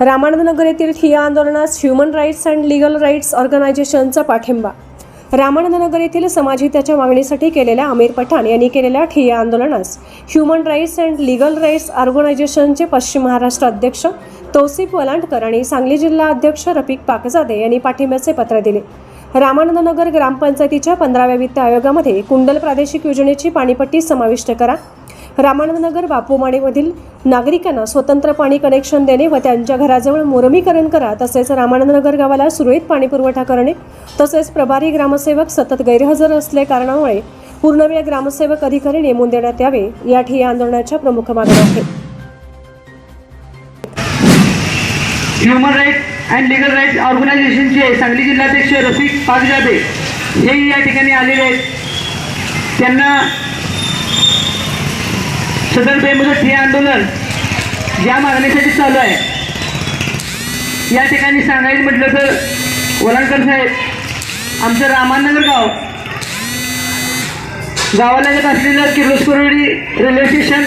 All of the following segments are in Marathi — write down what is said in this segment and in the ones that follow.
रामानंदनगर येथील ठिया आंदोलनास human rights and legal rights ऑर्गनायझेशनचा पाठिंबा. रामानंदनगर येथील समाजहिताच्या मागणीसाठी केलेल्या आमिर पठाण यांनी केलेल्या ठिय्या आंदोलनास human rights and legal rights ऑर्गनायझेशनचे पश्चिम महाराष्ट्र अध्यक्ष तौसिफ वलांडकर आणि सांगली जिल्हा अध्यक्ष रफिक पाकजादे यांनी पाठिंब्याचे पत्र दिले. रामानंदनगर ग्रामपंचायतीच्या पंधराव्या वित्त आयोगामध्ये कुंडल प्रादेशिक योजनेची पाणीपट्टी समाविष्ट करा. रामानंदनगर बापूमाडीमधील नागरिकांना स्वतंत्र पाणी कनेक्शन देणे व त्यांच्या घराजवळ मोरमीकरण करा तसेच रामानंदनगर गावाला सुरळीत पाणी पुरवठा करणे तसेच प्रभारी ग्रामसेवक सतत गैरहजर असले कारणामुळे पूर्णवेळ ग्रामसेवक अधिकारी नेमून देण्यात यावे या ठिय्या आंदोलनाच्या प्रमुख मागण्या आहेत. Human right and legal rights ऑर्गनायझेशनचे सांगली जिल्हाध्यक्ष रफिक पागजादे हे या ठिकाणी आलेले आहेत. त्यांना सदर बेमुदत हे आंदोलन या मागणीसाठी चालू आहे. या ठिकाणी सांगायचं म्हटलं तर वलांडकर साहेब आमचं रामानगर गाव गावालगत असलेलं किर्लोस्करवाडी रेल्वे स्टेशन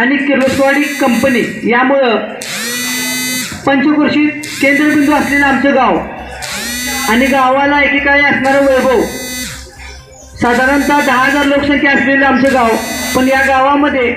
आणि किर्लोस्करवाडी कंपनी यामुळं पंचकृषी केंद्रबिंदू असलेलं आमचं गाव आणि गावाला एकेकाळी असणारं वैभव साधारणतः दहा हजार लोकसंख्या असलेलं आमचं गाव पण या गावामध्ये